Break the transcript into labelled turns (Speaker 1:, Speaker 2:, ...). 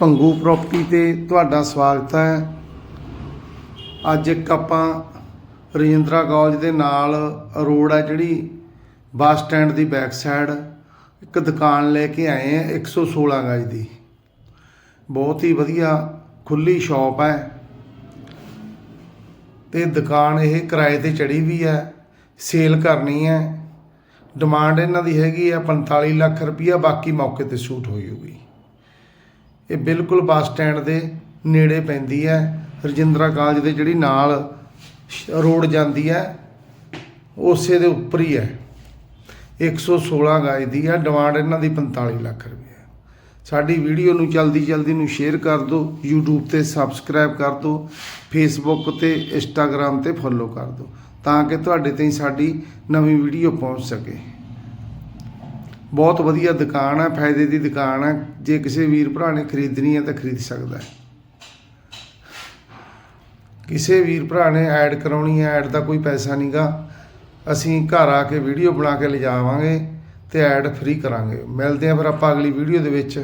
Speaker 1: Bhangu property ਤੇ ਤੁਹਾਡਾ ਸਵਾਗਤ ਹੈ। ਅੱਜ ਇੱਕ ਆਪਾਂ ਰਜਿੰਦਰਾ ਕਾਲਜ ਦੇ ਨਾਲ ਰੋਡ ਹੈ ਜਿਹੜੀ ਬੱਸ ਸਟੈਂਡ ਦੀ ਬੈਕ ਸਾਈਡ ਇੱਕ ਦੁਕਾਨ ਲੈ ਕੇ ਆਏ ਆ 116 ਗਜ ਦੀ। ਬਹੁਤ ਹੀ ਵਧੀਆ ਖੁੱਲੀ ਸ਼ਾਪ ਹੈ ਤੇ ਦੁਕਾਨ ਇਹ ਕਿਰਾਏ ਤੇ ਚੜੀ ਵੀ ਹੈ ਸੇਲ ਕਰਨੀ ਹੈ ਡਿਮਾਂਡ ਇਹਨਾਂ ਦੀ ਹੈਗੀ ਆ 45 ਲੱਖ ਰੁਪਈਆ, ਬਾਕੀ ਮੌਕੇ ਤੇ ਸ਼ੂਟ ਹੋਈ ਹੋਊਗੀ। ਇਹ ਬਿਲਕੁਲ ਬੱਸ ਸਟੈਂਡ ਦੇ ਨੇੜੇ ਪੈਂਦੀ ਹੈ। ਰਜਿੰਦਰਾ ਕਾਲਜ ਦੇ ਜਿਹੜੀ ਨਾਲ ਸ਼- ਰੋਡ ਜਾਂਦੀ ਹੈ, ਉਸੇ ਦੇ ਉੱਪਰ ਹੀ ਹੈ। 116 ਗਜ ਦੀ ਹੈ ਡਿਮਾਂਡ ਇਹਨਾਂ ਦੀ 45 ਲੱਖ ਰੁਪਏ ਸਾਡੀ ਵੀਡੀਓ ਨੂੰ ਜਲਦੀ ਜਲਦੀ ਨੂੰ ਸ਼ੇਅਰ ਕਰ ਦਿਓ, YouTube ਤੇ ਸਬਸਕ੍ਰਾਈਬ ਕਰ ਦਿਓ, Facebook ਤੇ Instagram ਤੇ ਫੋਲੋ ਕਰ ਦਿਓ, ਤਾਂ ਕਿ ਤੁਹਾਡੇ ਤਾਈਂ ਸਾਡੀ ਨਵੀਂ ਵੀਡੀਓ ਪਹੁੰਚ ਸਕੇ। ਬਹੁਤ ਵਧੀਆ ਦੁਕਾਨ ਹੈ, ਫਾਇਦੇ ਦੀ ਦੁਕਾਨ ਹੈ। ਜੇ ਕਿਸੇ ਵੀਰ ਭਰਾ ਨੇ ਖਰੀਦਣੀ ਹੈ ਤਾਂ ਖਰੀਦ ਸਕਦਾ ਹੈ। ਕਿਸੇ ਵੀਰ ਭਰਾ ਨੇ ਐਡ ਕਰਾਉਣੀ ਹੈ, ਐਡ ਦਾ ਕੋਈ ਪੈਸਾ ਨਹੀਂਗਾ ਅਸੀਂ ਘਰ ਆ ਕੇ ਵੀਡੀਓ ਬਣਾ ਕੇ ਲਿਜਾਵਾਂਗੇ ਤੇ ਐਡ ਫ੍ਰੀ ਕਰਾਂਗੇ। ਮਿਲਦੇ ਹਾਂ ਫਿਰ ਆਪਾਂ ਅਗਲੀ ਵੀਡੀਓ ਦੇ ਵਿੱਚ।